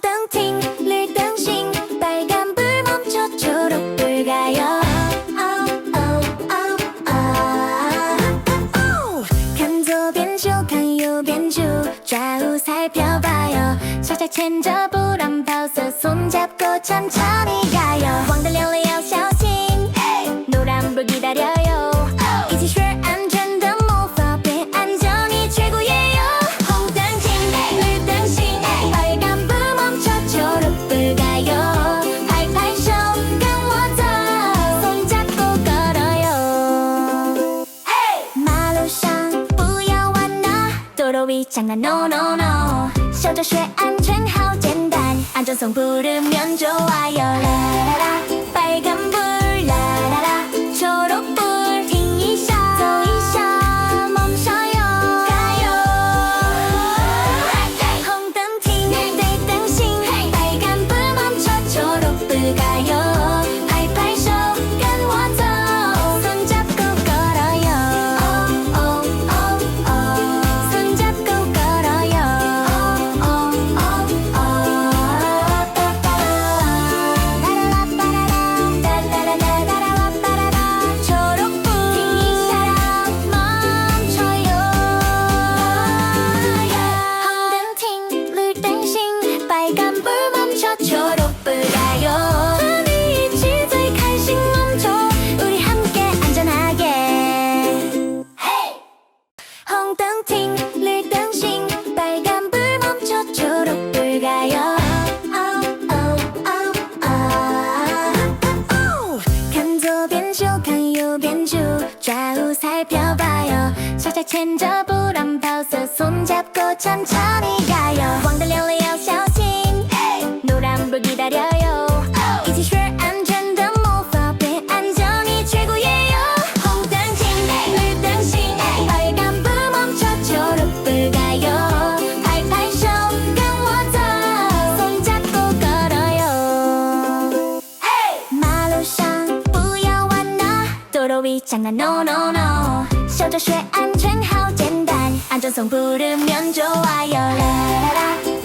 덩덩 팅글 덩싱 빨간불 멈춰 초록불 가요. 간조변주 강요변주 좌우 살펴봐요. 살짝 챈저 보람 파우스 손잡고 천천히 장난 no no no. 小조쇠 안전 하우젠단. 안전성 부르면 좋아요. 라라라. 빨간불. 라라라. 초록불. 팅이셔 좌우 살펴봐요 살짝 챈저불 안 봐서 손잡고 천천히 가요 왕달려리 장난 no no no，小车学安全好简单，安全性不如면좋아 요。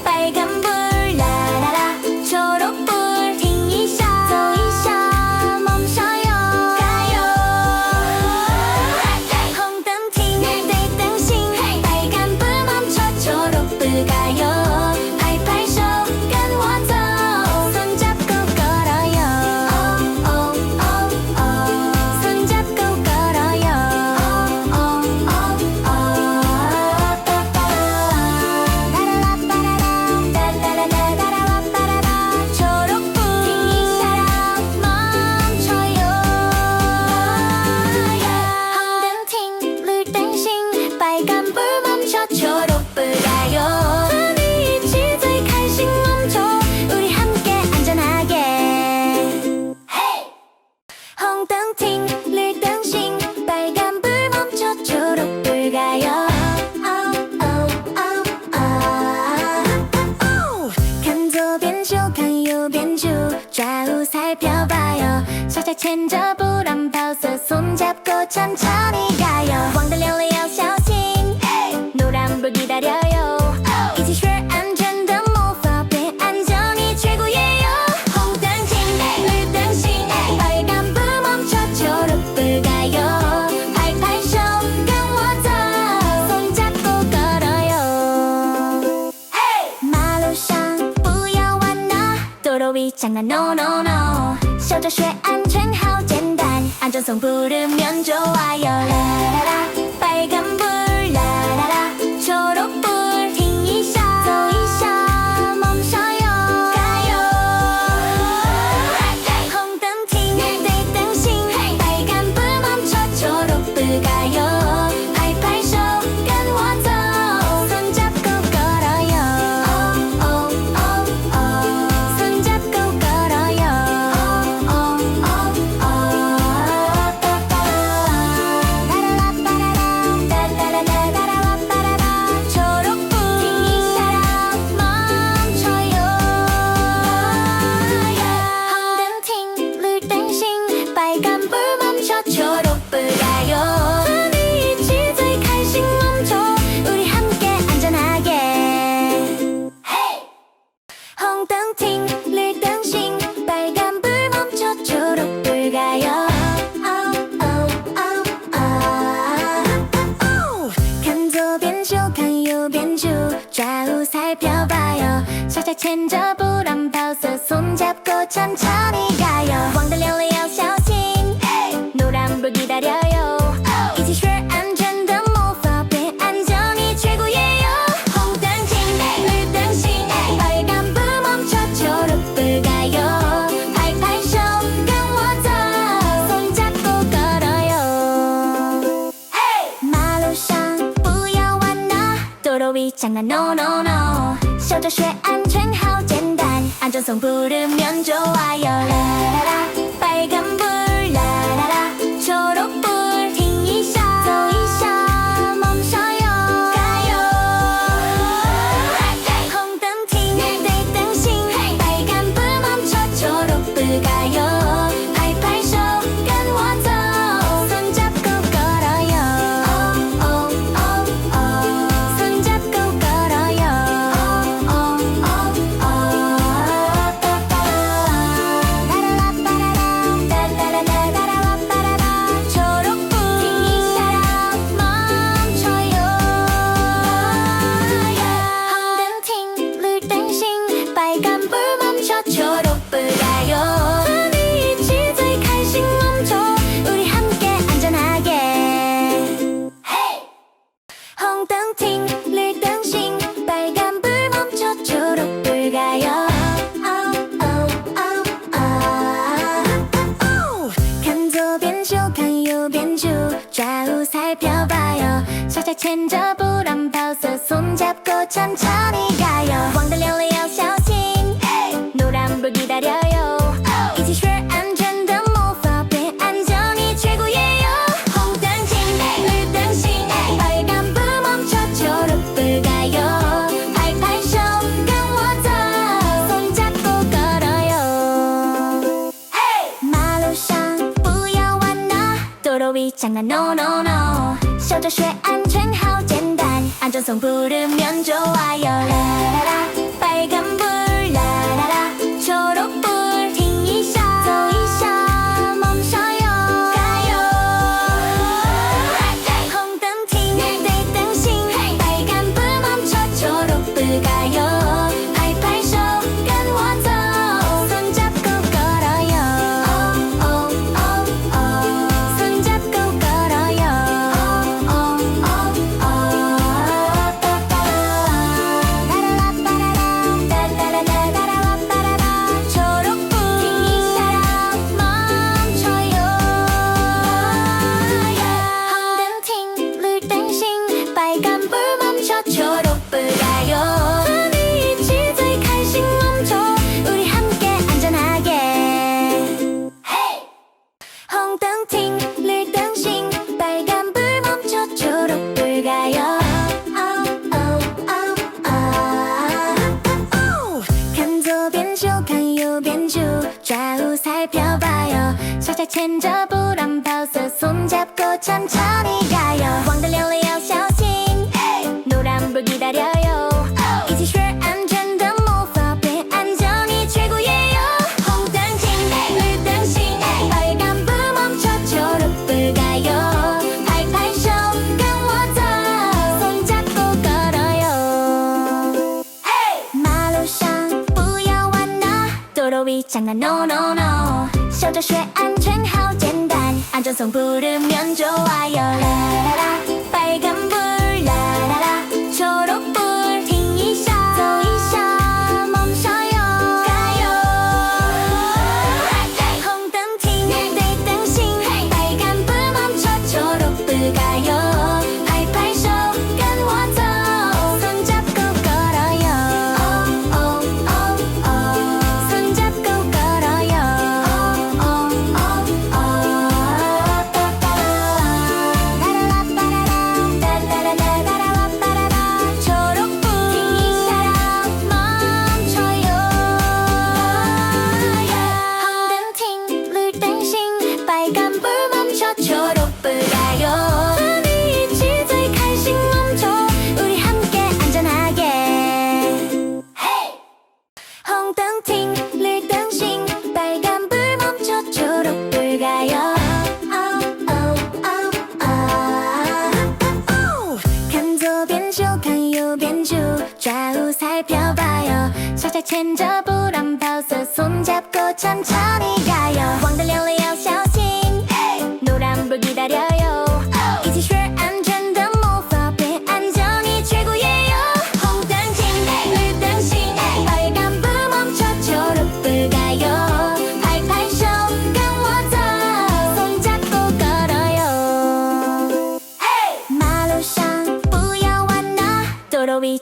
no no no 小着学安全好简单安装从不认面就爱摇篮 빨간불 멈춰 가요. 변조 강요 변주 좌우 살펴봐요. 살짝 챙겨 불안 봐서 손잡고 천천히 장난 no no no. 쇼조쉐 안전 하우 젠단. 안전성 부르면 좋아요. 라라라 빨간불. 라라라 초록불. 살펴봐요. 살짝 챈저불 안 봐서 손잡고 천천히 가요. 왕달려요 샤오팅 노란불 기다려요. 이제 쉴 안전도 무법에 안전이 최고예요. 홍당신 을당신 빨간불 멈춰 초록불 가요. 팔팔 쇼 강워터 손잡고 걸어요. 마루샹 뿌여왔나 도로 위 장난 노노 这学安全好简单，安装从不入门。 천천히 가요 왕달려요 샤오팅 노란불 기다려요 이제 sure 안전도 무법에 안전이 최고예요 홍당신 물당신 빨간불 멈춰 초록불 가요 팔팔 쇼 강원도 손잡고 걸어요 마루샹 뿌여왔나 도로 위 장난 노노노 쇼조 쉐안 安전송 부르면 좋아요 띵동 팅글당싱 빨간 불 멈춰 저쪽으로 oh, oh, oh, 살펴봐요. 손잡고 천천히 가.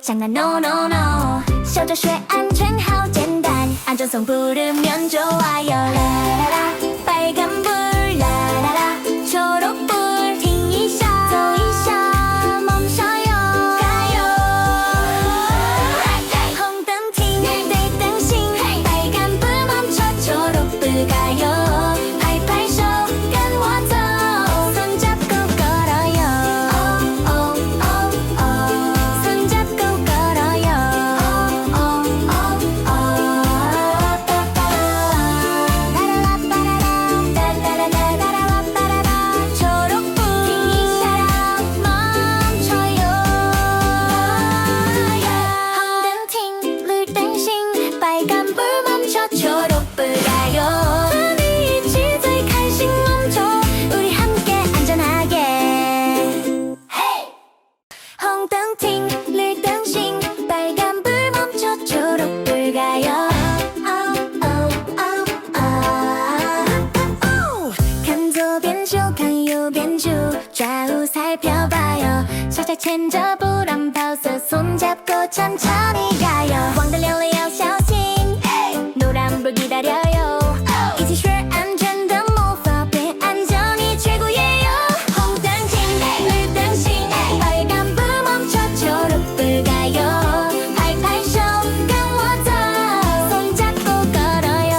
想啊 no no no，小着学安全好简单，安装从不르면좋아요啦啦啦，白干不。 살펴봐요. 살짝 첸저불 안 파우스 손잡고 천천히 가요. 왕달려요 샤오싱 노란불 기다려요. 이제 sure 안전도 무법에 안전이 최고예요. 홍당신 을당신 빨간불 멈춰 초록불 가요. 팔팔 쇼 강워터 손잡고 걸어요.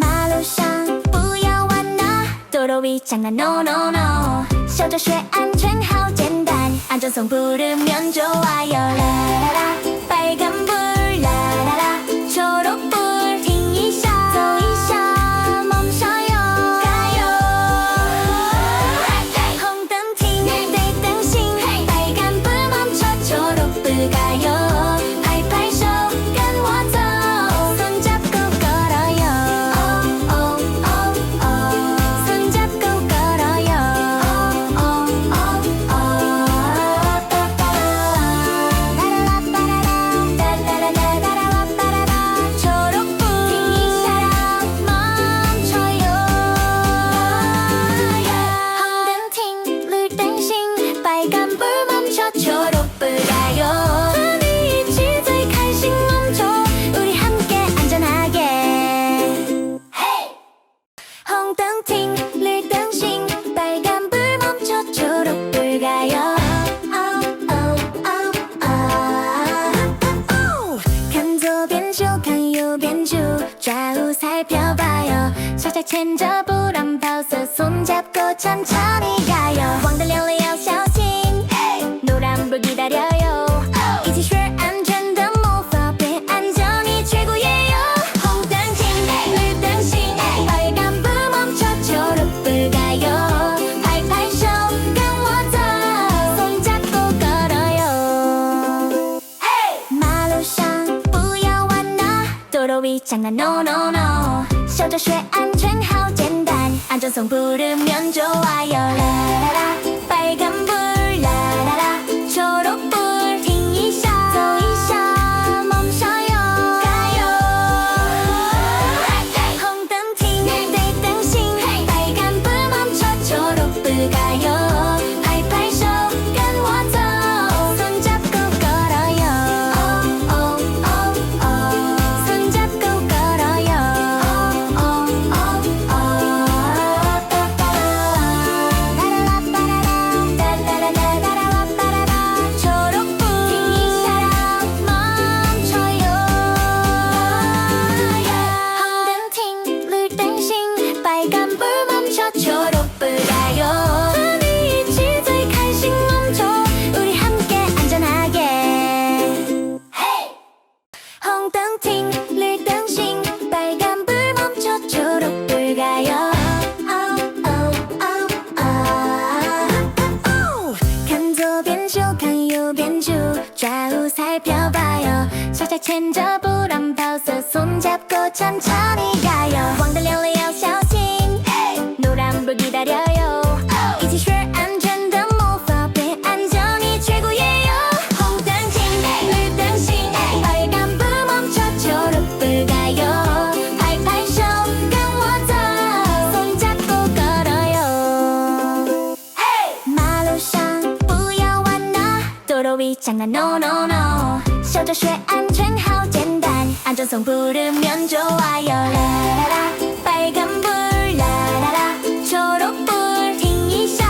마루샹 뿌여왔나? 도로 위 장난 노노노 这学安全好简单，安全颂부르면 좋아요。 장난 no no no笑着学安全好简单안전성부르면좋아요 라라라 빨간불 라라라 초록불停一下走一下멈춰요 가요红灯停得等行빨간불 멈춰 초록불 가요 덩덩 릴 덩싱 빨간불 멈춰 챈저 불안 파우스 천천히 가요. 왕들릴리 长拿 no no no，小车学安全好简单，安全性不露面就完。啦啦啦，白光 bul，啦啦啦，绿光 bul，停一下。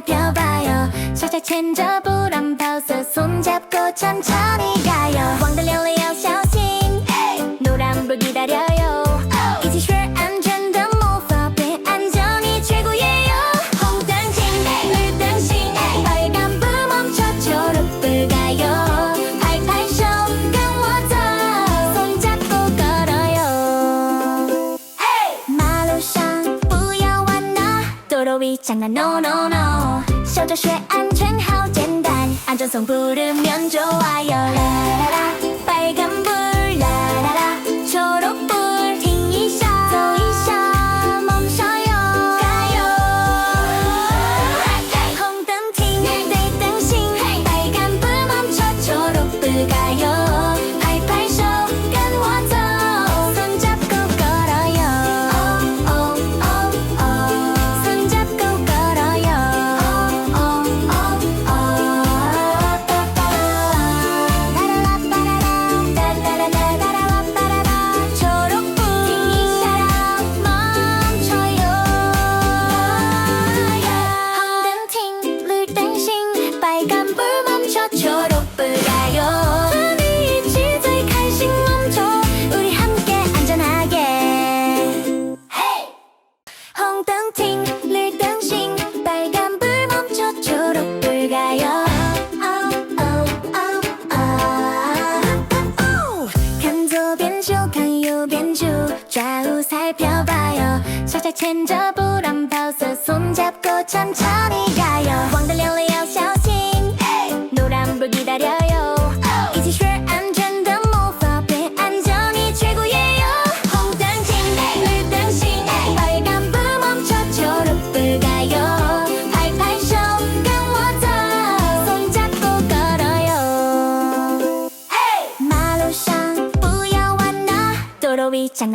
살펴봐요. 살짝 첸저불안 파우스 손잡고 천천히 가요. 왕달려요 샤오싱 노란불 기다려요. 이제 sure 안전 더 no. 마루샹 뿌여왔나? 도로 위 장난 小学安全好简单安全从不的命就爱啦啦啦啦。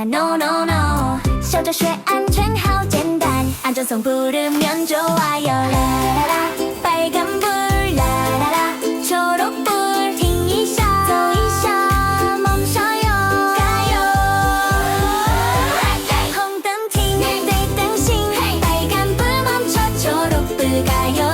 no no no 셔도쉐 안전 how 젠단 안전성 부르면 좋아요 라라라 빨간불 라라라 초록불 팅이셔 도이셔 멈춰요 가요 홍灯 팅땡땡싱 빨간불 멈춰 초록불 가요